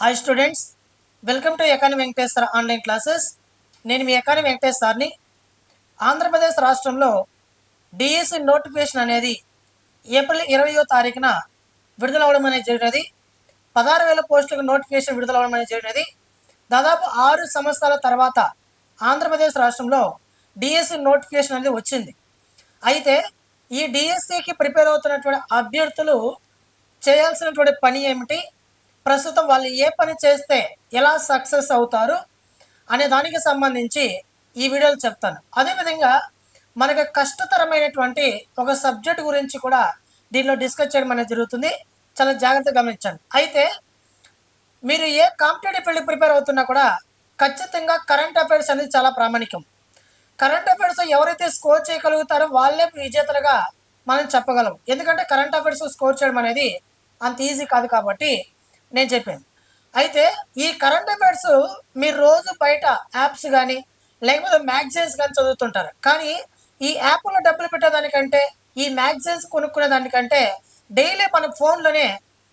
Hi students welcome to ఎకాని Venkateshwara online classes నేను మీ ఎకాని వెంకటేశ్వర్ని ఆంధ్రప్రదేశ్ రాష్ట్రంలో డిఎస్సి నోటిఫికేషన్ అనేది ఏప్రిల్ ఇరవయో తారీఖున విడుదలవడం అనేది జరిగినది. పదహారు వేల పోస్టులకు నోటిఫికేషన్ విడుదలవడం అనేది జరిగినది. దాదాపు ఆరు సంవత్సరాల తర్వాత ఆంధ్రప్రదేశ్ రాష్ట్రంలో డిఎస్సి నోటిఫికేషన్ అనేది వచ్చింది. అయితే ఈ డిఎస్సికి ప్రిపేర్ అవుతున్నటువంటి అభ్యర్థులు చేయాల్సినటువంటి పని ఏమిటి? ప్రస్తుతం వాళ్ళు ఏ పని చేస్తే ఎలా సక్సెస్ అవుతారు అనే దానికి సంబంధించి ఈ వీడియోలు చెప్తాను. అదేవిధంగా మనకి కష్టతరమైనటువంటి ఒక సబ్జెక్ట్ గురించి కూడా దీనిలో డిస్కస్ చేయడం అనేది జరుగుతుంది. చాలా జాగ్రత్తగా గమనించండి. అయితే మీరు ఏ కాంపిటేటివ్ ఫీల్డ్ ప్రిపేర్ అవుతున్నా కూడా ఖచ్చితంగా కరెంట్ అఫైర్స్ అనేది చాలా ప్రామాణికం. కరెంట్ అఫైర్స్ ఎవరైతే స్కోర్ చేయగలుగుతారో వాళ్ళే విజేతలుగా మనం చెప్పగలం. ఎందుకంటే కరెంట్ అఫైర్స్ స్కోర్ చేయడం అనేది అంత ఈజీ కాదు కాబట్టి నేను చెప్పాను అయితే ఈ కరెంట్ అఫైర్స్ మీరు రోజు బయట యాప్స్ కానీ లేకపోతే మ్యాగజైన్స్ కానీ చదువుతుంటారు. కానీ ఈ యాప్లో డబ్బులు పెట్టేదానికంటే ఈ మ్యాగజైన్స్ కొనుక్కునే దానికంటే డైలీ మన ఫోన్లోనే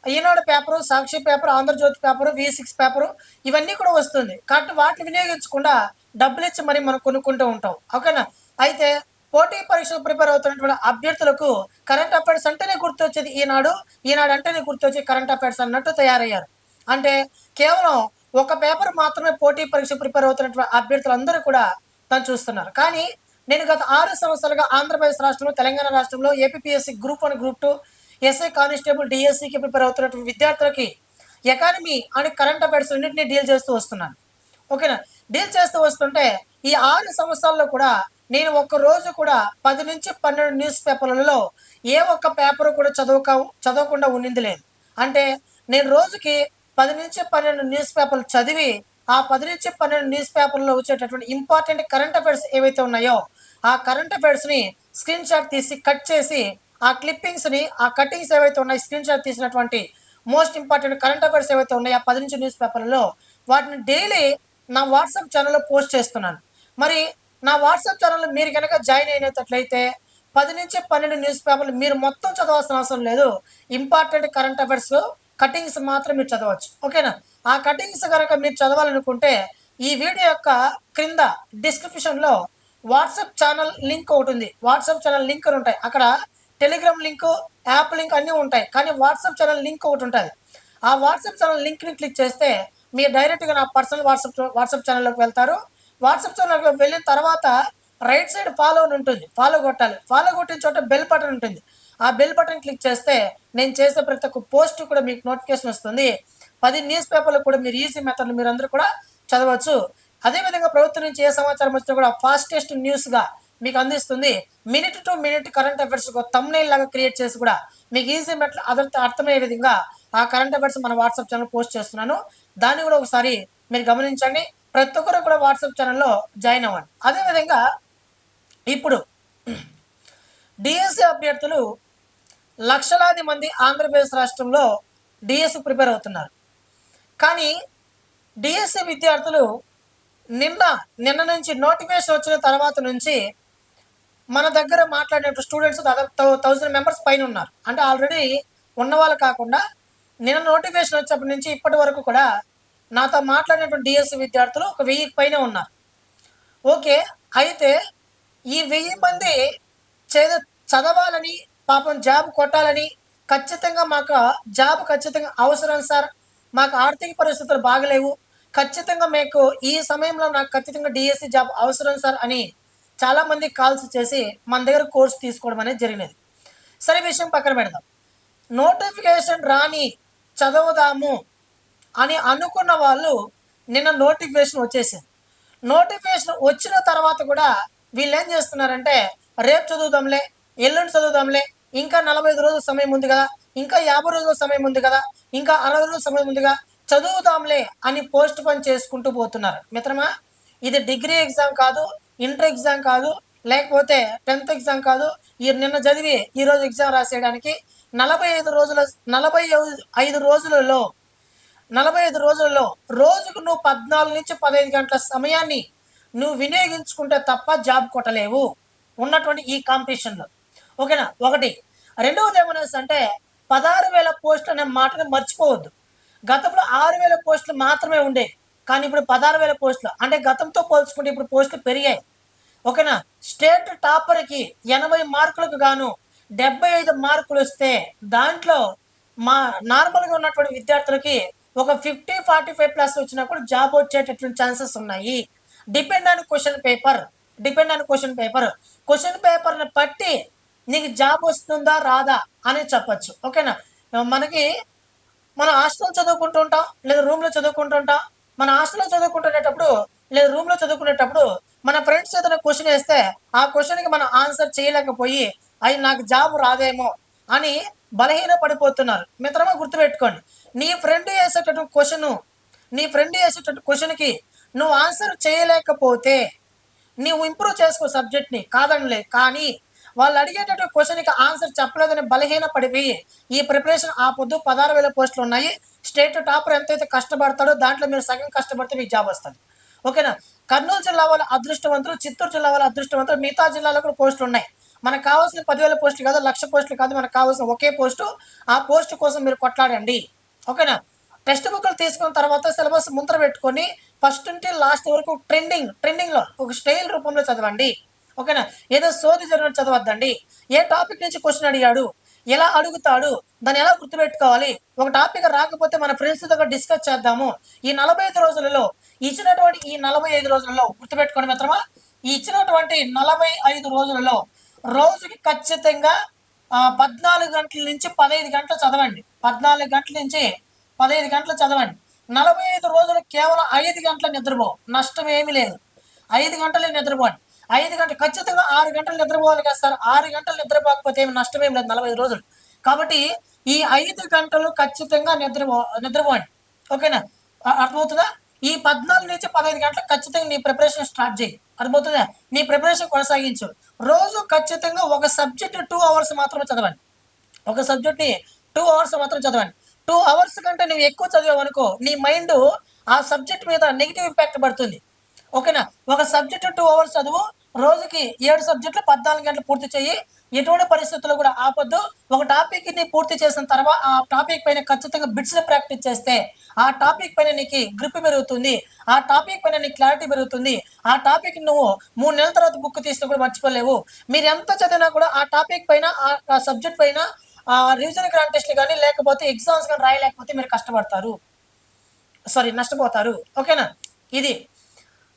Eenadu paper Sakshi paper Andhrajyothy paper V six paper ఇవన్నీ కూడా వస్తుంది. కాబట్టి వాటిని వినియోగించకుండా డబ్బులు ఇచ్చి మరి మనం కొనుక్కుంటూ ఉంటాం. ఓకేనా? అయితే పోటీ పరీక్షలు ప్రిపేర్ అవుతున్నటువంటి అభ్యర్థులకు కరెంట్ అఫైర్స్ అంటేనే గుర్తొచ్చేది ఈనాడు. ఈనాడు అంటేనే గుర్తొచ్చి కరెంట్ అఫైర్స్ అన్నట్టు తయారయ్యారు. అంటే కేవలం ఒక పేపర్ మాత్రమే పోటీ పరీక్ష ప్రిపేర్ అవుతున్నటువంటి అభ్యర్థులందరూ కూడా తను చూస్తున్నారు. కానీ నేను గత ఆరు సంవత్సరాలుగా ఆంధ్రప్రదేశ్ రాష్ట్రంలో తెలంగాణ రాష్ట్రంలో APSC group one group two SI constable డిఎస్సికి ప్రిపేర్ అవుతున్నటువంటి విద్యార్థులకి ఎకానమీ అని కరెంట్ అఫైర్స్ రెండింటినీ డీల్ చేస్తూ వస్తున్నాను. ఓకేనా? డీల్ చేస్తూ వస్తుంటే ఈ ఆరు సంవత్సరాల్లో కూడా నేను ఒక రోజు కూడా పది నుంచి పన్నెండు న్యూస్ పేపర్లలో ఏ ఒక్క పేపర్ కూడా చదవక చదవకుండా ఉండింది లేదు. అంటే నేను రోజుకి పది నుంచి పన్నెండు న్యూస్ పేపర్లు చదివి ఆ పది నుంచి పన్నెండు న్యూస్ పేపర్లో వచ్చేటటువంటి ఇంపార్టెంట్ కరెంట్ అఫైర్స్ ఏవైతే ఉన్నాయో ఆ కరెంట్ అఫైర్స్ని స్క్రీన్ షాట్ తీసి కట్ చేసి ఆ క్లిప్పింగ్స్ని ఆ కటింగ్స్ ఏవైతే ఉన్నాయి స్క్రీన్ షాట్ తీసినటువంటి మోస్ట్ ఇంపార్టెంట్ కరెంట్ అఫైర్స్ ఏవైతే ఉన్నాయో ఆ పది నుంచి న్యూస్ పేపర్లలో వాటిని డైలీ నా వాట్సాప్ ఛానల్లో పోస్ట్ చేస్తున్నాను. మరి నా వాట్సాప్ ఛానల్లో మీరు కనుక జాయిన్ అయినట్లయితే పది నుంచి పన్నెండు న్యూస్ పేపర్లు మీరు మొత్తం చదవాల్సిన అవసరం లేదు. ఇంపార్టెంట్ కరెంట్ అఫైర్స్ కటింగ్స్ మాత్రం మీరు చదవచ్చు. ఓకేనా ఆ కటింగ్స్ కనుక మీరు చదవాలనుకుంటే ఈ వీడియో యొక్క క్రింద డిస్క్రిప్షన్లో వాట్సాప్ ఛానల్ లింక్ ఒకటి ఉంది. వాట్సాప్ ఛానల్ లింక్ ఉంటాయి. అక్కడ టెలిగ్రామ్ లింక్ యాప్ లింక్ అన్నీ ఉంటాయి. కానీ వాట్సాప్ ఛానల్ లింక్ ఒకటి ఉంటుంది. ఆ వాట్సాప్ ఛానల్ లింక్ని క్లిక్ చేస్తే మీరు డైరెక్ట్గా నా పర్సనల్ వాట్సాప్ వాట్సాప్ ఛానల్లోకి వెళ్తారు. వాట్సాప్ ఛానల్కి వెళ్ళిన తర్వాత రైట్ సైడ్ ఫాలో అని ఉంటుంది. ఫాలో కొట్టాలి. ఫాలో కొట్టిన చోట బెల్ బటన్ ఉంటుంది. ఆ బెల్ బటన్ క్లిక్ చేస్తే నేను చేసే ప్రతి ఒక్క పోస్ట్ కూడా మీకు నోటిఫికేషన్ వస్తుంది. పది న్యూస్ పేపర్లు కూడా మీరు ఈజీ మెథడ్లు మీరు అందరూ కూడా చదవచ్చు. అదేవిధంగా ప్రభుత్వం నుంచి ఏ సమాచారం వచ్చినా కూడా ఫాస్టెస్ట్ న్యూస్గా మీకు అందిస్తుంది. Minute to minute current affairs ఒక తమ్నైల్ లాగా క్రియేట్ చేసి కూడా మీకు ఈజీ మెట్ల అదర్ అర్థమయ్యే విధంగా ఆ కరెంట్ అఫైర్స్ మన వాట్సాప్ ఛానల్ పోస్ట్ చేస్తున్నాను. దాన్ని కూడా ఒకసారి మీరు గమనించండి. ప్రతి ఒక్కరు కూడా వాట్సాప్ ఛానల్లో జాయిన్ అవ్వండి. అదేవిధంగా ఇప్పుడు డిఎస్సి అభ్యర్థులు లక్షలాది మంది ఆంధ్రప్రదేశ్ రాష్ట్రంలో డిఎస్సి ప్రిపేర్ అవుతున్నారు. కానీ డిఎస్సి విద్యార్థులు నిన్న నిన్న నుంచి నోటిఫికేషన్ వచ్చిన తర్వాత నుంచి మన దగ్గర మాట్లాడిన స్టూడెంట్స్ దాదాపు థౌజండ్ మెంబర్స్ పైన ఉన్నారు. అంటే ఆల్రెడీ ఉన్న వాళ్ళు కాకుండా నిన్న నోటిఫికేషన్ వచ్చినప్పటి నుంచి ఇప్పటి వరకు కూడా నాతో మాట్లాడినటువంటి డిఎస్సి విద్యార్థులు ఒక వెయ్యికి పైన ఉన్నారు. ఓకే అయితే ఈ వెయ్యి మంది చేద చదవాలని పాపం జాబ్ కొట్టాలని ఖచ్చితంగా మాకు జాబ్ ఖచ్చితంగా అవసరం సార్. మాకు ఆర్థిక పరిస్థితులు బాగలేవు. ఖచ్చితంగా మీకు ఈ సమయంలో నాకు ఖచ్చితంగా డిఎస్సి జాబ్ అవసరం సార్ అని చాలామంది కాల్స్ చేసి మన దగ్గర కోర్స్ తీసుకోవడం అనేది జరిగినది. సరే విషయం పక్కన పెడదాం. నోటిఫికేషన్ రాని చదవదాము అని అనుకున్న వాళ్ళు నిన్న నోటిఫికేషన్ వచ్చేసింది. నోటిఫికేషన్ వచ్చిన తర్వాత కూడా వీళ్ళు ఏం చేస్తున్నారంటే రేపు చదువుదాంలే ఎల్లుండి చదువుదాంలే ఇంకా నలభై ఐదు రోజుల సమయం ఉంది కదా ఇంకా యాభై రోజుల సమయం ఉంది కదా ఇంకా అరవై రోజుల సమయం ఉందిగా చదువుదాంలే అని పోస్ట్ పని చేసుకుంటూ పోతున్నారు. మిత్రమా ఇది డిగ్రీ ఎగ్జామ్ కాదు ఇంటర్ ఎగ్జామ్ కాదు లేకపోతే టెన్త్ ఎగ్జామ్ కాదు ఈ నిన్న చదివి ఈ రోజు ఎగ్జామ్ రాసేయడానికి నలభై ఐదు రోజుల నలభై ఐదు రోజులలో నలభై ఐదు రోజుల్లో రోజుకు నువ్వు పద్నాలుగు నుంచి పదహైదు గంటల సమయాన్ని నువ్వు వినియోగించుకుంటే తప్ప జాబ్ కొట్టలేవు ఉన్నటువంటి ఈ కాంపిటీషన్లో. ఓకేనా? ఒకటి. రెండవది ఏమనేసి అంటే పదహారు వేల పోస్టులు అనే మాటను మర్చిపోవద్దు. గతంలో ఆరు వేల పోస్టులు మాత్రమే ఉండే కానీ ఇప్పుడు పదహారు వేల పోస్టులు. అంటే గతంతో పోల్చుకుంటే ఇప్పుడు పోస్టులు పెరిగాయి. ఓకేనా? స్టేట్ టాపర్కి ఎనభై మార్కులకు గాను డెబ్బై ఐదు మార్కులు వస్తే దాంట్లో మా నార్మల్గా ఉన్నటువంటి విద్యార్థులకి ఒక ఫిఫ్టీ ఫార్టీ ఫైవ్ ప్లస్ వచ్చినా కూడా జాబ్ వచ్చేటటువంటి ఛాన్సెస్ ఉన్నాయి. Depend on question paper depend on question paper question పేపర్ని బట్టి నీకు జాబ్ వస్తుందా రాదా అని చెప్పచ్చు. ఓకేనా మనకి మన హాస్టల్ చదువుకుంటూ ఉంటాం లేదా రూమ్లో చదువుకుంటూ ఉంటాం. మన హాస్టల్లో చదువుకుంటునేటప్పుడు లేదా రూమ్లో చదువుకునేటప్పుడు మన ఫ్రెండ్స్ ఏదైనా క్వశ్చన్ వేస్తే ఆ క్వశ్చన్కి మనం ఆన్సర్ చేయలేకపోయి అవి నాకు జాబ్ రాదేమో అని బలహీన పడిపోతున్నారు. మిత్రమా గుర్తుపెట్టుకోండి. నీ ఫ్రెండ్ వేసేటటువంటి క్వశ్చన్ నీ ఫ్రెండ్ వేసేటటువంటి క్వశ్చన్కి నువ్వు ఆన్సర్ చేయలేకపోతే నువ్వు ఇంప్రూవ్ చేసుకో సబ్జెక్ట్ని కాదనలే కానీ వాళ్ళు అడిగేటటువంటి క్వశ్చన్కి ఆన్సర్ చెప్పలేదని బలహీన పడిపోయి ఈ ప్రిపరేషన్ ఆ పొద్దు పదహారు వేల పోస్టులు ఉన్నాయి. స్టేట్ టాపర్ ఎంతైతే కష్టపడతాడో దాంట్లో మీరు సగం కష్టపడితే మీకు జాబ్ వస్తుంది. ఓకేనా? కర్నూలు జిల్లా వాళ్ళ అదృష్టవంతులు చిత్తూరు జిల్లా వాళ్ళ అదృష్టవంతులు మిగతా జిల్లాలో కూడా పోస్టులు ఉన్నాయి. మనకు కావాల్సిన పదివేల పోస్టులు కాదు లక్ష పోస్టులు కాదు మనకు కావాల్సిన ఒకే పోస్టు. ఆ పోస్ట్ కోసం మీరు కొట్లాడండి. ఓకేనా? టెక్స్ట్ బుక్లు తీసుకున్న తర్వాత సిలబస్ ముందర పెట్టుకొని ఫస్ట్ నుండి లాస్ట్ వరకు ట్రెండింగ్ ట్రెండింగ్లో ఒక స్టైల్ రూపంలో చదవండి. ఓకేనా? ఏదో సోది జరిగిన చదవద్దండి. ఏ టాపిక్ నుంచి క్వశ్చన్ అడిగాడు? ఎలా అడుగుతాడు? దాన్ని ఎలా గుర్తుపెట్టుకోవాలి? ఒక టాపిక్ రాకపోతే మన ఫ్రెండ్స్ దగ్గర డిస్కస్ చేద్దాము. ఈ నలభై ఐదు రోజులలో ఇచ్చినటువంటి ఈ నలభై ఐదు రోజులలో గుర్తుపెట్టుకోండి మిత్రమా. ఈ ఇచ్చినటువంటి నలభై ఐదు రోజులలో రోజుకి ఖచ్చితంగా పద్నాలుగు గంటల నుంచి పదహైదు గంటలు చదవండి. పద్నాలుగు గంటల నుంచి పదహైదు గంటలు చదవండి. నలభై ఐదు రోజులు కేవలం ఐదు గంటల నిద్రపో నష్టం ఏమీ లేదు. ఐదు గంటలే నిద్రపోండి. ఐదు గంటలు ఖచ్చితంగా ఆరు గంటలు నిద్రపోవాలి కదా సార్. ఆరు గంటలు నిద్రపోకపోతే ఏమి నష్టం ఏం లేదు నలభై రోజులు. కాబట్టి ఈ ఐదు గంటలు ఖచ్చితంగా నిద్రపో నిద్రపోండి. ఓకేనా? అర్థమవుతుందా? ఈ పద్నాలుగు నుంచి పదహైదు గంటలకు ఖచ్చితంగా నీ ప్రిపరేషన్ స్టార్ట్ చేయి. అర్థమవుతుందా? నీ ప్రిపరేషన్ కొనసాగించు. రోజు ఖచ్చితంగా ఒక సబ్జెక్ట్ టూ అవర్స్ మాత్రమే చదవండి. ఒక సబ్జెక్ట్ని టూ అవర్స్ మాత్రం చదవండి. టూ అవర్స్ కంటే నువ్వు ఎక్కువ చదివావు అనుకో నీ మైండ్ ఆ సబ్జెక్ట్ మీద నెగిటివ్ ఇంపాక్ట్ పడుతుంది. ఓకేనా ఒక సబ్జెక్ట్ టూ అవర్స్ చదువు రోజుకి ఏడు సబ్జెక్టులు పద్నాలుగు గంటలు పూర్తి చేయి. ఎటువంటి పరిస్థితుల్లో కూడా ఆపొద్దు. ఒక టాపిక్ని పూర్తి చేసిన తర్వాత ఆ టాపిక్ పైన ఖచ్చితంగా బిట్స్ ప్రాక్టీస్ చేస్తే ఆ టాపిక్ పైన నీకు గ్రిప్ పెరుగుతుంది. ఆ టాపిక్ పైన నీకు క్లారిటీ పెరుగుతుంది. ఆ టాపిక్ నువ్వు మూడు నెలల తర్వాత బుక్ తీస్తే కూడా మర్చిపోలేవు. మీరు ఎంత చదివినా కూడా ఆ టాపిక్ పైన ఆ సబ్జెక్ట్ పైన రివిజన్ గ్రాండ్ టెస్ట్లు కానీ లేకపోతే ఎగ్జామ్స్ కానీ రాయలేకపోతే మీరు కష్టపడతారు. సారీ నష్టపోతారు. ఓకేనా ఇది.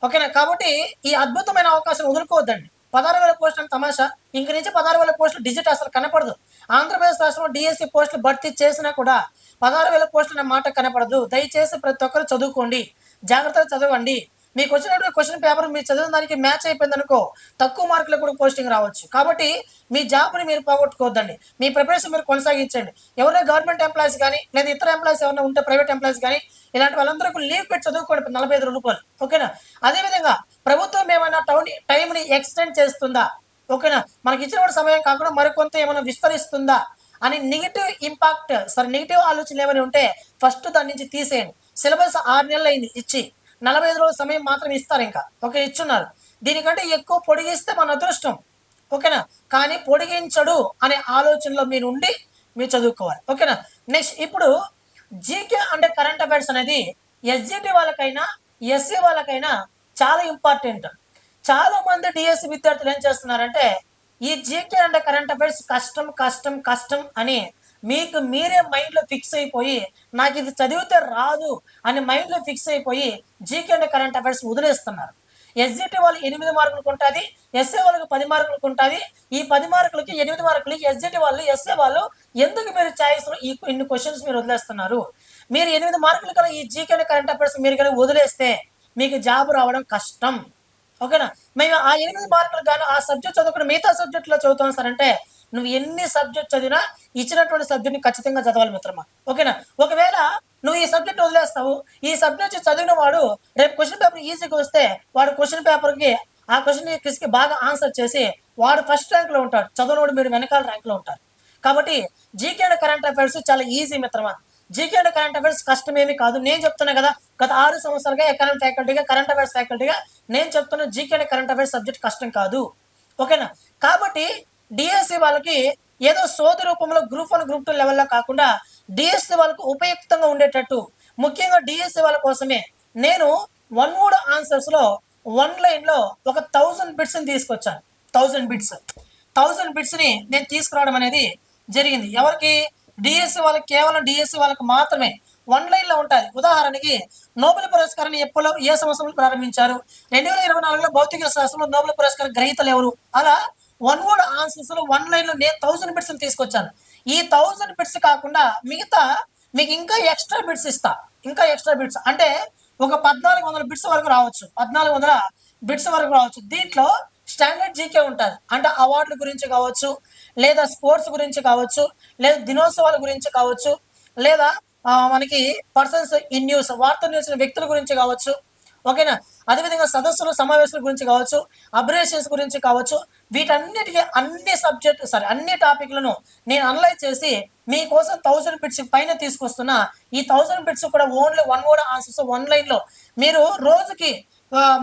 ఓకేనా? కాబట్టి ఈ అద్భుతమైన అవకాశం వదులుకోవద్దండి. పదహారు వేల పోస్టులు తమాషా. ఇంక నుంచి పదహారు వేల పోస్టులు డిజిట్ అసలు కనపడదు. ఆంధ్రప్రదేశ్ రాష్ట్రంలో డిఎస్సి పోస్టులు భర్తీ చేసినా కూడా పదహారు వేల పోస్టులు మాట కనపడదు. దయచేసి ప్రతి ఒక్కరు చదువుకోండి. జాగ్రత్తగా చదవండి. మీకు వచ్చినటువంటి క్వశ్చన్ పేపర్ మీరు చదివిన దానికి మ్యాచ్ అయిపోయింది అనుకో తక్కువ మార్కులకు కూడా పోస్టింగ్ రావచ్చు. కాబట్టి మీ జాబ్ని మీరు పోగొట్టుకోవద్దండి. మీ ప్రిపరేషన్ మీరు కొనసాగించండి. ఎవరైనా గవర్నమెంట్ ఎంప్లాయీస్ కానీ లేదా ఇతర ఎంప్లాయీస్ ఎవరైనా ఉంటే ప్రైవేట్ ఎంప్లాయీస్ కానీ ఇలాంటి వాళ్ళందరూ లీవ్ పెట్టి చదువుకోండి నలభై ఐదు రూపాయలు ఓకేనా? అదేవిధంగా ప్రభుత్వం ఏమైనా టౌన్ టైంని ఎక్స్టెండ్ చేస్తుందా? ఓకేనా? మనకి ఇచ్చిన సమయం కాకుండా మరికొంత ఏమైనా విస్తరిస్తుందా? అని నెగిటివ్ ఇంపాక్ట్ సరే నెగిటివ్ ఆలోచనలు ఏమైనా ఉంటే ఫస్ట్ దాని నుంచి తీసేయండి. సిలబస్ ఆరు నెలలు అయింది ఇచ్చి. నలభై ఐదు రోజుల సమయం మాత్రం ఇస్తారు ఇంకా. ఓకే ఇచ్చున్నారు. దీనికంటే ఎక్కువ పొడిగిస్తే మన అదృష్టం. ఓకేనా? కానీ పొడిగించడు అనే ఆలోచనలో మీరు ఉండి మీరు చదువుకోవాలి. ఓకేనా? నెక్స్ట్ ఇప్పుడు జీకే అంటే కరెంట్ అఫైర్స్ అనేది ఎస్జిటి వాళ్ళకైనా ఎస్సీ వాళ్ళకైనా చాలా ఇంపార్టెంట్. చాలా మంది డిఎస్సి విద్యార్థులు ఏం చేస్తున్నారంటే ఈ జీకే అంటే కరెంట్ అఫైర్స్ కష్టం కష్టం కష్టం అని మీకు మీరే మైండ్లో ఫిక్స్ అయిపోయి నాకు ఇది చదివితే రాదు అని మైండ్లో ఫిక్స్ అయిపోయి జీకే అండ్ కరెంట్ అఫైర్స్ వదిలేస్తున్నారు. ఎస్జిటి వాళ్ళు ఎనిమిది మార్కులకు ఉంటుంది ఎస్ఏ వాళ్ళకి పది మార్కులకు ఉంటుంది ఈ పది మార్కులకి ఎనిమిది మార్కులు ఎస్జిటి వాళ్ళు ఎస్ఏ వాళ్ళు ఎందుకు మీరు ఛాయిస్ ఈ ఇన్ని క్వశ్చన్స్ మీరు వదిలేస్తున్నారు? మీరు ఎనిమిది మార్కులు కన్నా ఈ జీకే అండ్ కరెంట్ అఫైర్స్ మీరు కనుక వదిలేస్తే మీకు జాబ్ రావడం కష్టం. ఓకేనా మేము ఆ ఎనిమిది మార్కులు కానీ ఆ సబ్జెక్ట్ చదువుకుని మిగతా సబ్జెక్టులో చదువుతాం సార్ అంటే నువ్వు ఎన్ని సబ్జెక్ట్ చదివినా ఇచ్చినటువంటి సబ్జెక్ట్ని ఖచ్చితంగా చదవాలి మిత్రమా? ఓకేనా? ఒకవేళ నువ్వు ఈ సబ్జెక్ట్ వదిలేస్తావు ఈ సబ్జెక్ట్ చదివిన వాడు రేపు క్వశ్చన్ పేపర్ ఈజీగా వస్తే వాడు క్వశ్చన్ పేపర్కి ఆ క్వశ్చన్ క్విజ్కి బాగా ఆన్సర్ చేసి వాడు ఫస్ట్ ర్యాంక్లో ఉంటాడు. చదువునోడు మీరు వెనకాల ర్యాంక్లో ఉంటారు. కాబట్టి జీకే కరెంట్ అఫైర్స్ చాలా ఈజీ మిత్రమా? జీకే కరెంట్ అఫైర్స్ కష్టమేమి కాదు. నేను చెప్తున్నా కదా గత ఆరు సంవత్సరాలుగా ఎకనామిక్ ఫ్యాకల్టీగా కరెంట్ అఫైర్స్ ఫ్యాకల్టీగా నేను చెప్తున్న జీకే కరెంట్ అఫైర్స్ సబ్జెక్ట్ కష్టం కాదు. ఓకేనా? కాబట్టి డిఎస్సి వాళ్ళకి ఏదో సోది రూపంలో గ్రూప్ వన్ గ్రూప్ టూ లెవెల్లో కాకుండా డిఎస్సి వాళ్ళకు ఉపయుక్తంగా ఉండేటట్టు. ముఖ్యంగా డిఎస్సి వాళ్ళ కోసమే. నేను వన్ వర్డ్ ఆన్సర్స్లో వన్ లైన్లో ఒక థౌజండ్ బిట్స్ని తీసుకొచ్చాను. థౌజండ్ బిట్స్ థౌజండ్ బిట్స్ని నేను తీసుకురావడం అనేది జరిగింది. ఎవరికి? డిఎస్సి వాళ్ళకి కేవలం డిఎస్సి వాళ్ళకి మాత్రమే. వన్ లైన్లో ఉంటుంది. ఉదాహరణకి నోబెల్ పురస్కారాన్ని ఎప్పుడు ఏ సంవత్సరంలో ప్రారంభించారు? రెండు వేల ఇరవై నాలుగులో భౌతిక శాస్త్రంలో నోబెల్ పురస్కారం గ్రహీతలు ఎవరు? అలా వన్ వర్డ్ ఆన్సర్స్లో వన్ లైన్లో నేను థౌసండ్ బిట్స్ తీసుకొచ్చాను. ఈ థౌసండ్ బిట్స్ కాకుండా మిగతా మీకు ఇంకా ఎక్స్ట్రా బిట్స్ ఇస్తా. ఇంకా ఎక్స్ట్రా బిట్స్ అంటే ఒక పద్నాలుగు వందల బిట్స్ వరకు రావచ్చు. పద్నాలుగు వందల బిట్స్ వరకు రావచ్చు. దీంట్లో స్టాండర్డ్ జీకే ఉంటుంది. అంటే అవార్డుల గురించి కావచ్చు లేదా స్పోర్ట్స్ గురించి కావచ్చు లేదా దినోత్సవాల గురించి కావచ్చు లేదా మనకి పర్సన్స్ ఇన్ న్యూస్ వార్త న్యూస్ వ్యక్తుల గురించి కావచ్చు ఓకేనా? అదేవిధంగా సదస్సులు సమావేశాల గురించి కావచ్చు అబ్రేషన్స్ గురించి కావచ్చు వీటన్నిటికీ అన్ని సబ్జెక్ట్ సారీ అన్ని టాపిక్లను నేను అనలైజ్ చేసి మీకోసం థౌసండ్ బిట్స్ పైన తీసుకొస్తున్నా. ఈ థౌసండ్ బిట్స్ కూడా only one word answers one లైన్లో మీరు రోజుకి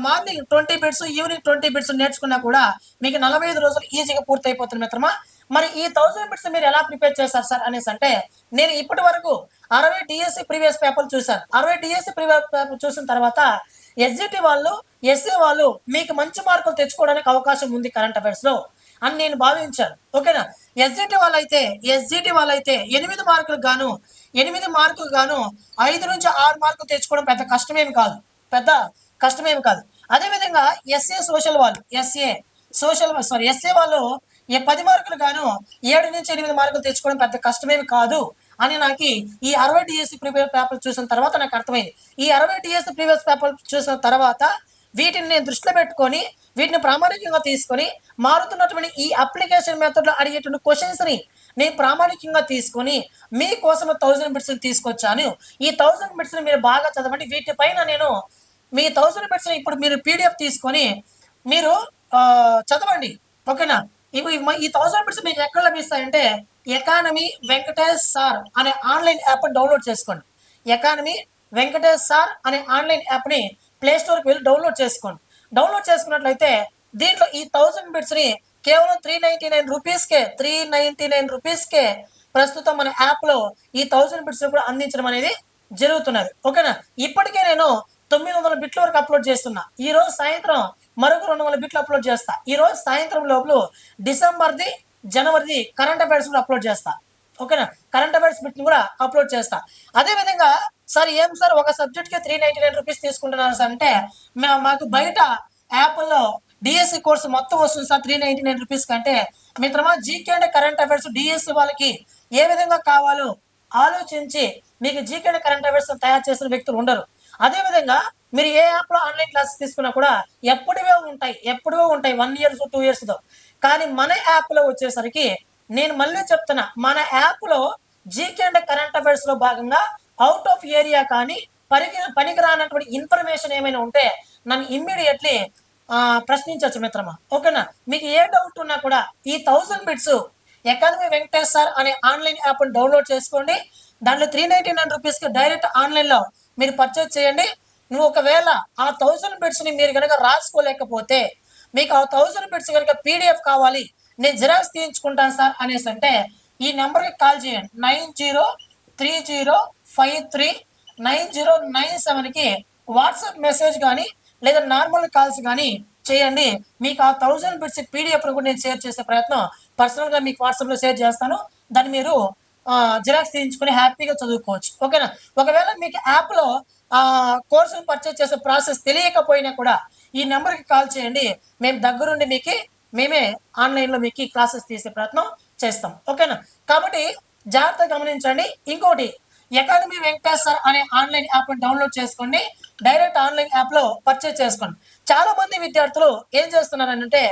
morning twenty bits evening twenty bits నేర్చుకున్నా కూడా మీకు నలభై ఐదు రోజులు ఈజీగా పూర్తి అయిపోతుంది మిత్రమా. మరి ఈ థౌసండ్ బిట్స్ మీరు ఎలా ప్రిపేర్ చేస్తారు సార్ అనేసి అంటే నేను ఇప్పటి వరకు అరవై డిఎస్సి ప్రీవియస్ పేపర్లు చూశాను. అరవై డిఎస్సి ప్రీవియస్ పేపర్ చూసిన తర్వాత ఎస్జిటి వాళ్ళు ఎస్ఏ వాళ్ళు మీకు మంచి మార్కులు తెచ్చుకోవడానికి అవకాశం ఉంది కరెంట్ అఫైర్స్లో అని నేను భావించాను. ఓకేనా ఎస్జిటి వాళ్ళైతే ఎస్జిటి వాళ్ళైతే ఎనిమిది మార్కులకు గాను ఎనిమిది మార్కులు గాను ఐదు నుంచి ఆరు మార్కులు తెచ్చుకోవడం పెద్ద కష్టమేమి కాదు. పెద్ద కష్టమేమి కాదు. అదేవిధంగా ఎస్ఏ సోషల్ వాళ్ళు ఎస్ఏ సోషల్ సారీ ఎస్ఏ వాళ్ళు ఈ పది మార్కులు గాను ఏడు నుంచి ఎనిమిది మార్కులు తెచ్చుకోవడం పెద్ద కష్టమేమి కాదు అని నాకు ఈ అరవై డిఎస్సి ప్రీవియస్ పేపర్ చూసిన తర్వాత నాకు అర్థమైంది. ఈ అరవై డిఎస్సి ప్రీవియస్ పేపర్ చూసిన తర్వాత వీటిని నేను దృష్టిలో పెట్టుకొని వీటిని ప్రామాణికంగా తీసుకొని మారుతున్నటువంటి ఈ అప్లికేషన్ మెథడ్లో అడిగేటువంటి క్వశ్చన్స్ని నేను ప్రామాణికంగా తీసుకొని మీకోసం థౌజండ్ బిట్స్ తీసుకొచ్చాను. ఈ థౌజండ్ బిట్స్ని మీరు బాగా చదవండి. వీటిపైన నేను మీ థౌజండ్ బిట్స్ని ఇప్పుడు మీరు పీడిఎఫ్ తీసుకొని మీరు చదవండి. ఓకేనా? ఇవి ఈ థౌసండ్ బిట్స్ మీకు ఎక్కడ లభిస్తాయంటే ఎకానమీ వెంకటేష్ సార్ అనే ఆన్లైన్ యాప్ డౌన్లోడ్ చేసుకోండి. ఎకానమీ వెంకటేష్ సార్ అనే ఆన్లైన్ యాప్ని ప్లే స్టోర్కి వెళ్ళి డౌన్లోడ్ చేసుకోండి. డౌన్లోడ్ చేసుకున్నట్లయితే దీంట్లో ఈ థౌసండ్ బిట్స్ని కేవలం త్రీ నైంటీ నైన్ రూపీస్కే త్రీ నైంటీ నైన్ రూపీస్కే ప్రస్తుతం మన యాప్లో ఈ థౌసండ్ బిట్స్ కూడా అందించడం అనేది జరుగుతున్నది. ఓకేనా? ఇప్పటికే నేను తొమ్మిది వందల బిట్ల వరకు అప్లోడ్ చేస్తున్నా. ఈ రోజు సాయంత్రం మరొక రెండు వందల బిట్లు అప్లోడ్ చేస్తా. ఈ రోజు సాయంత్రం లోపల డిసెంబర్ది జనవరిది కరెంట్ అఫైర్స్ కూడా అప్లోడ్ చేస్తా. ఓకేనా? కరెంట్ అఫైర్స్ బిట్ని కూడా అప్లోడ్ చేస్తా. అదే విధంగా సార్ ఏం సార్ ఒక సబ్జెక్ట్కి త్రీ నైన్టీ నైన్ రూపీస్ తీసుకుంటున్నారు సార్ అంటే మాకు బయట యాప్ల్లో డిఎస్సి కోర్సు మొత్తం వస్తుంది sir three ninety nine rupees కంటే మిత్రమా GK and current affairs DSC వాళ్ళకి ఏ విధంగా కావాలో ఆలోచించి మీకు జీకే అండ్ కరెంట్ అఫైర్స్ తయారు చేసిన వ్యక్తులు ఉండరు. అదే విధంగా మీరు ఏ యాప్లో ఆన్లైన్ క్లాసెస్ తీసుకున్నా కూడా ఎప్పుడువే ఉంటాయి ఎప్పుడో ఉంటాయి వన్ ఇయర్స్ టూ ఇయర్స్తో కానీ మన యాప్లో వచ్చేసరికి నేను మళ్ళీ చెప్తున్నా మన యాప్లో జీకే అండ్ కరెంట్ అఫైర్స్లో భాగంగా అవుట్ ఆఫ్ ఏరియా కానీ పనికి పనికిరానటువంటి ఇన్ఫర్మేషన్ ఏమైనా ఉంటే నన్ను ఇమ్మీడియట్లీ ప్రశ్నించవచ్చు మిత్రమా. ఓకేనా? మీకు ఏ డౌట్ ఉన్నా కూడా ఈ thousand bits economy Venkatesh sir అనే ఆన్లైన్ యాప్ డౌన్లోడ్ చేసుకోండి. దాంట్లో త్రీ నైన్టీ నైన్ రూపీస్కి డైరెక్ట్ ఆన్లైన్లో మీరు పర్చేజ్ చేయండి. నువ్వు ఒకవేళ ఆ థౌసండ్ బిట్స్ని మీరు కనుక రాసుకోలేకపోతే మీకు ఆ థౌసండ్ బిట్స్ కనుక పీడిఎఫ్ కావాలి నేను జిరాక్స్ తీయించుకుంటాను సార్ అనేసి అంటే ఈ నెంబర్కి కాల్ చేయండి. Nine zero three zero five three nine zero nine సెవెన్కి వాట్సాప్ మెసేజ్ కానీ లేదా నార్మల్ కాల్స్ కానీ చేయండి. మీకు ఆ థౌసండ్ బిట్స్ పీడిఎఫ్ కూడా నేను షేర్ చేసే ప్రయత్నం పర్సనల్గా మీకు వాట్సాప్లో షేర్ చేస్తాను. దాన్ని మీరు జిరాక్స్ తీయించుకుని హ్యాపీగా చదువుకోవచ్చు. ఓకేనా? ఒకవేళ మీకు యాప్లో కోర్సును పర్చేస్ చేసే ప్రాసెస్ తెలియకపోయినా కూడా ఈ నెంబర్కి కాల్ చేయండి. మేము దగ్గరుండి మీకు మేమే ఆన్లైన్లో మీకు క్లాసెస్ తీసే ప్రయత్నం చేస్తాం. ఓకేనా? కాబట్టి జాగ్రత్తగా గమనించండి. ఇంకోటి ఎకానమీ వెంకటేశ్వర్ అనే ఆన్లైన్ యాప్ని డౌన్లోడ్ చేసుకోండి. డైరెక్ట్ ఆన్లైన్ యాప్లో పర్చేస్ చేసుకోండి. చాలా మంది విద్యార్థులు ఏం చేస్తున్నారంటే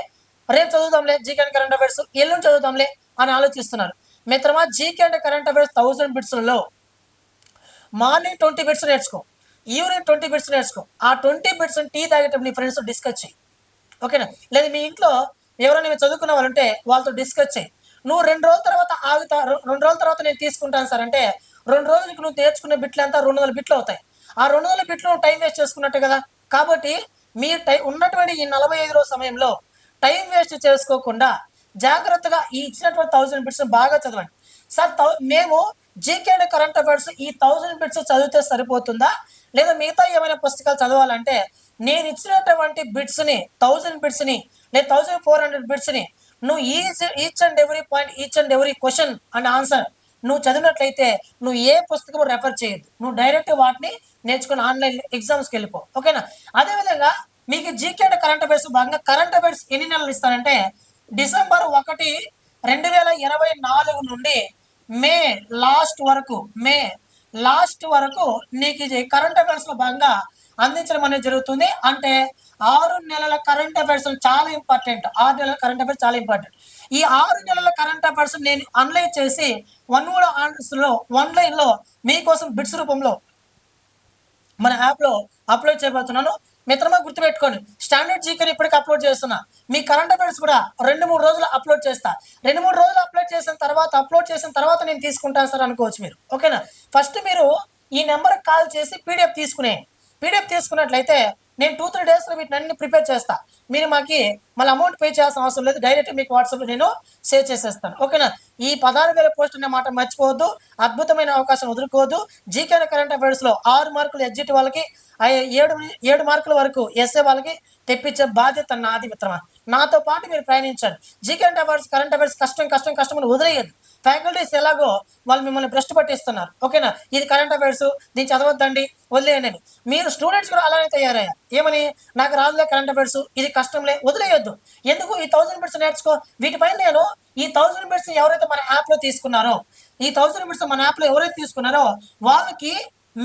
రేపు చదువుదాంలే జీకెన్ కరెంట్ అఫైర్స్ ఎల్లుండి చదువుదాంలే అని ఆలోచిస్తున్నారు. మిత్రమా GK and current affairs thousand బిట్స్లో morning twenty bits నేర్చుకో ఈవినింగ్ ట్వంటీ బిట్స్ నేర్చుకో. ఆ ట్వంటీ బిట్స్ టీ తాగేటప్పుడు నీ ఫ్రెండ్స్ డిస్కస్ చేయి ఓకేనా లేదు మీ ఇంట్లో ఎవరైనా మీరు చదువుకున్న వాళ్ళు ఉంటే వాళ్ళతో డిస్కస్ చేయి నువ్వు రెండు రోజుల తర్వాత ఆగుతా రెండు రోజుల తర్వాత నేను తీసుకుంటాను సార్ అంటే రెండు రోజులకి నువ్వు నేర్చుకునే బిట్లు అంతా రెండు వందల బిట్లు అవుతాయి. ఆ రెండు వందల బిట్లు నువ్వు టైం వేస్ట్ చేసుకున్నట్టు కదా? కాబట్టి మీ టై ఉన్నటువంటి ఈ నలభై ఐదు రోజు సమయంలో టైం వేస్ట్ చేసుకోకుండా జాగ్రత్తగా ఈ ఇచ్చినటువంటి థౌసండ్ బిట్స్ బాగా చదవండి. సార్ మేము జీకే అండ్ కరెంట్ అఫైర్స్ ఈ థౌజండ్ బిట్స్ చదివితే సరిపోతుందా? లేదా మిగతా ఏమైనా పుస్తకాలు చదవాలంటే నేను ఇచ్చినటువంటి బిట్స్ని థౌజండ్ బిట్స్ని లేదా థౌజండ్ ఫోర్ హండ్రెడ్ బిట్స్ని నువ్వు each each and every point each and every question and answer నువ్వు చదివినట్లయితే నువ్వు ఏ పుస్తకం రెఫర్ చేయొద్దు. నువ్వు డైరెక్ట్ వాటిని నేర్చుకుని ఆన్లైన్ ఎగ్జామ్స్కి వెళ్ళిపో. ఓకేనా? అదేవిధంగా మీకు జీకే అండ్ కరెంట్ అఫైర్స్ భాగంగా కరెంట్ అఫైర్స్ ఎన్ని నెలలు ఇస్తానంటే డిసెంబర్ ఒకటి రెండు వేల ఇరవై నాలుగు నుండి మే లాస్ట్ వరకు మే లాస్ట్ వరకు నీకు ఇది కరెంట్ అఫైర్స్లో భాగంగా అందించడం అనేది జరుగుతుంది. అంటే ఆరు నెలల కరెంట్ అఫైర్స్ చాలా ఇంపార్టెంట్. ఆరు నెలల కరెంట్ అఫైర్స్ చాలా ఇంపార్టెంట్. ఈ ఆరు నెలల కరెంట్ అఫైర్స్ నేను అన్లైన్ చేసి వన్ కూడా లో వన్ మీకోసం బిట్స్ రూపంలో మన యాప్లో అప్లోడ్ చేయబోతున్నాను. మిత్రమా గుర్తుపెట్టుకోండి. స్టాండర్డ్ జీకేని ఇప్పటికి అప్లోడ్ చేస్తున్నా. మీ కరెంట్ అఫైర్స్ కూడా రెండు మూడు రోజులు అప్లోడ్ చేస్తా. రెండు మూడు రోజులు అప్లోడ్ చేసిన తర్వాత అప్లోడ్ చేసిన తర్వాత నేను తీసుకుంటాను సార్ అనుకోవచ్చు మీరు. ఓకేనా? ఫస్ట్ మీరు ఈ నెంబర్కి కాల్ చేసి పీడిఎఫ్ తీసుకునే పీడిఎఫ్ తీసుకున్నట్లయితే నేను టూ త్రీ డేస్లో వీటిని అన్ని ప్రిపేర్ చేస్తా. మీరు మాకి మళ్ళీ అమౌంట్ పే చేయాల్సిన అవసరం లేదు. డైరెక్ట్ మీకు వాట్సాప్లో నేను షేర్ చేసేస్తాను. ఓకేనా ఈ పదహారు వేల పోస్ట్ అనే మాట మర్చిపోవద్దు. అద్భుతమైన అవకాశం వదులుకోవద్దు. జీకే కరెంట్ అఫైర్స్లో ఆరు మార్కులు ఎగ్జిట్ వాళ్ళకి ఏడు ఏడు మార్కుల వరకు ఎస్ఏ వాళ్ళకి తెప్పించే బాధ్యత నాది మిత్రమా. నాతో పాటు మీరు ప్రయాణించండి. GK current affairs current affairs కష్టం కష్టం కష్టం అని వదిలేయద్దు. ఫ్యాకల్టీస్ ఎలాగో వాళ్ళు మిమ్మల్ని భ్రష్టు పట్టిస్తున్నారు. ఓకేనా ఇది కరెంట్ అఫైర్స్ దీన్ని చదవద్దండి వదిలేయండి. మీరు స్టూడెంట్స్ కూడా అలానే తయారయ్యారు. ఏమని? నాకు రాదులే కరెంట్ అఫైర్స్ ఇది కష్టంలే వదిలేయొద్దు. ఎందుకు ఈ థౌసండ్ బిట్స్ నేర్చుకో? వీటిపైన నేను ఈ థౌసండ్ బిట్స్ ఎవరైతే మన యాప్లో తీసుకున్నారో ఈ థౌసండ్ బిట్స్ మన యాప్లో ఎవరైతే తీసుకున్నారో వాళ్ళకి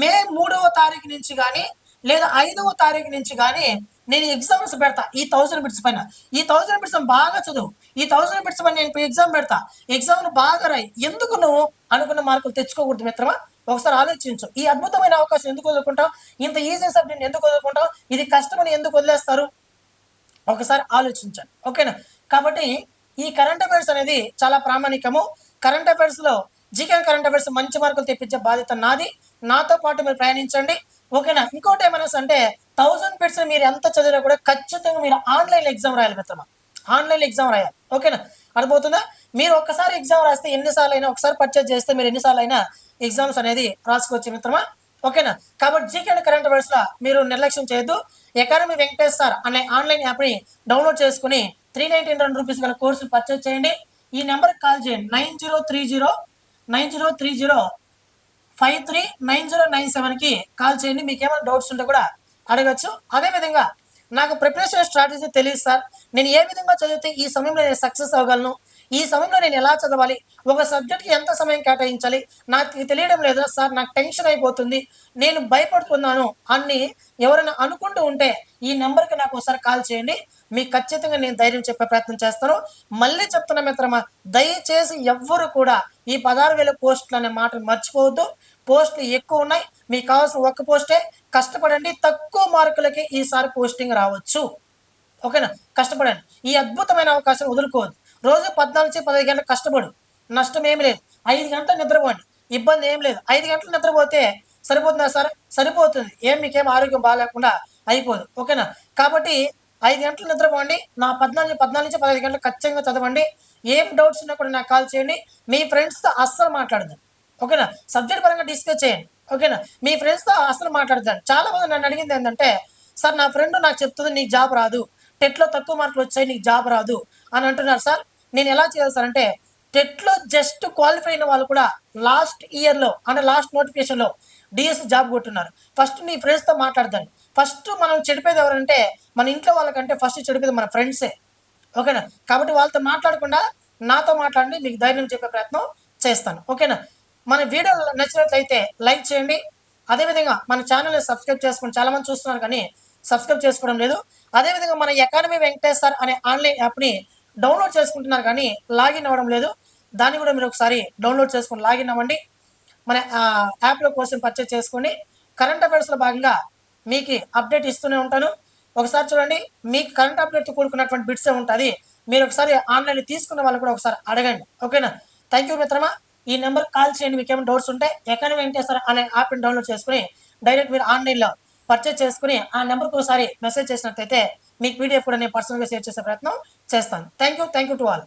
మే మూడవ తారీఖు నుంచి కానీ లేదా ఐదవ తారీఖు నుంచి కానీ నేను ఎగ్జామ్స్ పెడతా ఈ థౌసండ్ బిట్స్ పైన. ఈ థౌసండ్ బిట్స్ బాగా చదువు. ఈ థౌసండ్ బిట్స్ పైన నేను ఎగ్జామ్ పెడతా. ఎగ్జామ్ బాగా రాయి. ఎందుకు నువ్వు అనుకున్న మార్కులు తెచ్చుకోకూడదు మిత్రమా? ఒకసారి ఆలోచించు. ఈ అద్భుతమైన అవకాశం ఎందుకు వదులుకుంటావు? ఇంత ఈజీ సబ్జెక్ట్ ఎందుకు వదులుకుంటావు? ఇది కష్టమని ఎందుకు వదిలేస్తారు? ఒకసారి ఆలోచించండి. ఓకేనా? కాబట్టి ఈ కరెంట్ అఫైర్స్ అనేది చాలా ప్రామాణికము. కరెంట్ అఫైర్స్లో జీకే కరెంట్ అఫైర్స్ మంచి మార్కులు తెప్పించే బాధ్యత నాది. నాతో పాటు మీరు ప్రయాణించండి. ఓకేనా? ఇంకోటి ఏమైనా అంటే థౌజండ్ పెట్స్ మీరు ఎంత చదివినా కూడా ఖచ్చితంగా మీరు ఆన్లైన్ ఎగ్జామ్ రాయాలి మిత్రమా? ఆన్లైన్ ఎగ్జామ్ రాయాలి. ఓకేనా? అర్థమవుతుందా? మీరు ఒక్కసారి ఎగ్జామ్ రాస్తే ఎన్నిసార్లు అయినా ఒకసారి పర్చేజ్ చేస్తే మీరు ఎన్నిసార్లు అయినా ఎగ్జామ్స్ అనేది రాసుకోవచ్చు మిత్రమా? ఓకేనా? కాబట్టి జీకే అండ్ కరెంట్ అఫైర్స్లో మీరు నిర్లక్ష్యం చేయొద్దు. ఎకానమీ వెంకటేష్ సార్ అనే ఆన్లైన్ యాప్ని డౌన్లోడ్ చేసుకుని త్రీ నైన్టీ రెండు రూపీస్ గల కోర్సు పర్చేజ్ చేయండి. ఈ నెంబర్కి కాల్ చేయండి. Nine zero three zero nine zero three zero five three nine zero nine సెవెన్కి కాల్ చేయండి. మీకు ఏమైనా డౌట్స్ ఉంటే కూడా అడగచ్చు. అదేవిధంగా నాకు ప్రిపరేషన్ స్ట్రాటజీ తెలియదు సార్. నేను ఏ విధంగా చదివితే ఈ సమయంలో నేను సక్సెస్ అవ్వగలను? ఈ సమయంలో నేను ఎలా చదవాలి? ఒక సబ్జెక్ట్కి ఎంత సమయం కేటాయించాలి? నాకు తెలియడం లేదా? సార్ నాకు టెన్షన్ అయిపోతుంది. నేను భయపడుతున్నాను. అని ఎవరైనా అనుకుంటూ ఉంటే ఈ నెంబర్కి నాకు ఒకసారి కాల్ చేయండి. మీకు ఖచ్చితంగా నేను ధైర్యం చెప్పే ప్రయత్నం చేస్తాను. మళ్ళీ చెప్తున్నా మిత్రమా దయచేసి ఎవ్వరు కూడా ఈ పదహారు వేల పోస్టులు అనే మాట మర్చిపోవద్దు. పోస్టులు ఎక్కువ ఉన్నాయి. మీకు కావాల్సిన ఒక్క పోస్టే. కష్టపడండి. తక్కువ మార్కులకి ఈసారి పోస్టింగ్ రావచ్చు. ఓకేనా? కష్టపడండి. ఈ అద్భుతమైన అవకాశం వదులుకోవద్దు. రోజు పద్నాలుగు నుంచి పదహైదు గంటలు కష్టపడు. నష్టం ఏమి లేదు. ఐదు గంటలు నిద్రపోండి. ఇబ్బంది ఏం లేదు. ఐదు గంటలు నిద్రపోతే సరిపోతుందా సార్? సరిపోతుంది. ఏం మీకేం ఆరోగ్యం బాగాలేకుండా అయిపోదు. ఓకేనా? కాబట్టి ఐదు గంటలు నిద్రపోండి. నా పద్నాలుగు పద్నాలుగు నుంచి పదహైదు గంటలు ఖచ్చితంగా చదవండి. ఏం డౌట్స్ ఉన్నా కూడా నాకు కాల్ చేయండి. మీ ఫ్రెండ్స్తో అస్సలు మాట్లాడదు ఓకేనా? సబ్జెక్ట్ పరంగా డిస్కస్ చేయండి. ఓకేనా? మీ ఫ్రెండ్స్తో అసలు మాట్లాడతాను చాలా మంది నన్ను అడిగింది ఏంటంటే సార్ నా ఫ్రెండ్ నాకు చెప్తుంది నీకు జాబ్ రాదు. టెట్లో తక్కువ మార్కులు వచ్చాయి నీకు జాబ్ రాదు. అని అంటున్నారు సార్. నేను ఎలా చేయాలి సార్ అంటే టెట్లో జస్ట్ క్వాలిఫై అయిన వాళ్ళు కూడా లాస్ట్ ఇయర్లో అంటే లాస్ట్ నోటిఫికేషన్లో డిఎస్ జాబ్ కొట్టున్నారు. ఫస్ట్ నీ ఫ్రెండ్స్తో మాట్లాడదండి. ఫస్ట్ మనం చెడిపోయేది ఎవరంటే మన ఇంట్లో వాళ్ళకంటే ఫస్ట్ చెడిపోయేది మన ఫ్రెండ్సే. ఓకేనా? కాబట్టి వాళ్ళతో మాట్లాడకుండా నాతో మాట్లాడండి మీకు ధైర్యం చెప్పే ప్రయత్నం చేస్తాను. ఓకేనా? మన వీడియో నచ్చినట్లయితే లైక్ చేయండి. అదేవిధంగా మన ఛానల్ని సబ్స్క్రైబ్ చేసుకుని చాలా మంది చూస్తున్నారు కానీ సబ్స్క్రైబ్ చేసుకోవడం లేదు. అదేవిధంగా మన ఎకానమీ వెంకటేశ్వర్ అనే ఆన్లైన్ యాప్ని డౌన్లోడ్ చేసుకుంటున్నారు కానీ లాగిన్ అవ్వడం లేదు. దాన్ని కూడా మీరు ఒకసారి డౌన్లోడ్ చేసుకొని లాగిన్ అవ్వండి. మన ఆ, యాప్లో కోసం పర్చేజ్ చేసుకోండి కరెంట్ అఫైర్స్లో భాగంగా మీకు అప్డేట్ ఇస్తూనే ఉంటాను. ఒకసారి చూడండి మీకు కరెంట్ అప్డేట్తో కూడుకున్నటువంటి బిట్సే ఉంటుంది మీరు ఒకసారి ఆన్లైన్ తీసుకున్న వాళ్ళు కూడా ఒకసారి అడగండి. ఓకేనా? థ్యాంక్ యూ మిత్రమా. ఈ నెంబర్ కాల్ చేయండి మీకు ఏమైనా డౌట్స్ ఉంటే ఎక్కడ వెంకటేశ్వర అనే యాప్ని డౌన్లోడ్ చేసుకుని డైరెక్ట్ మీరు ఆన్లైన్లో పర్చేస్ చేసుకుని ఆ నెంబర్కి ఒకసారి మెసేజ్ చేసినట్లయితే మీకు పీడిఎఫ్ కూడా నేను పర్సనల్గా షేర్ చేసే ప్రయత్నం చేస్తాను. Thank you thank you to all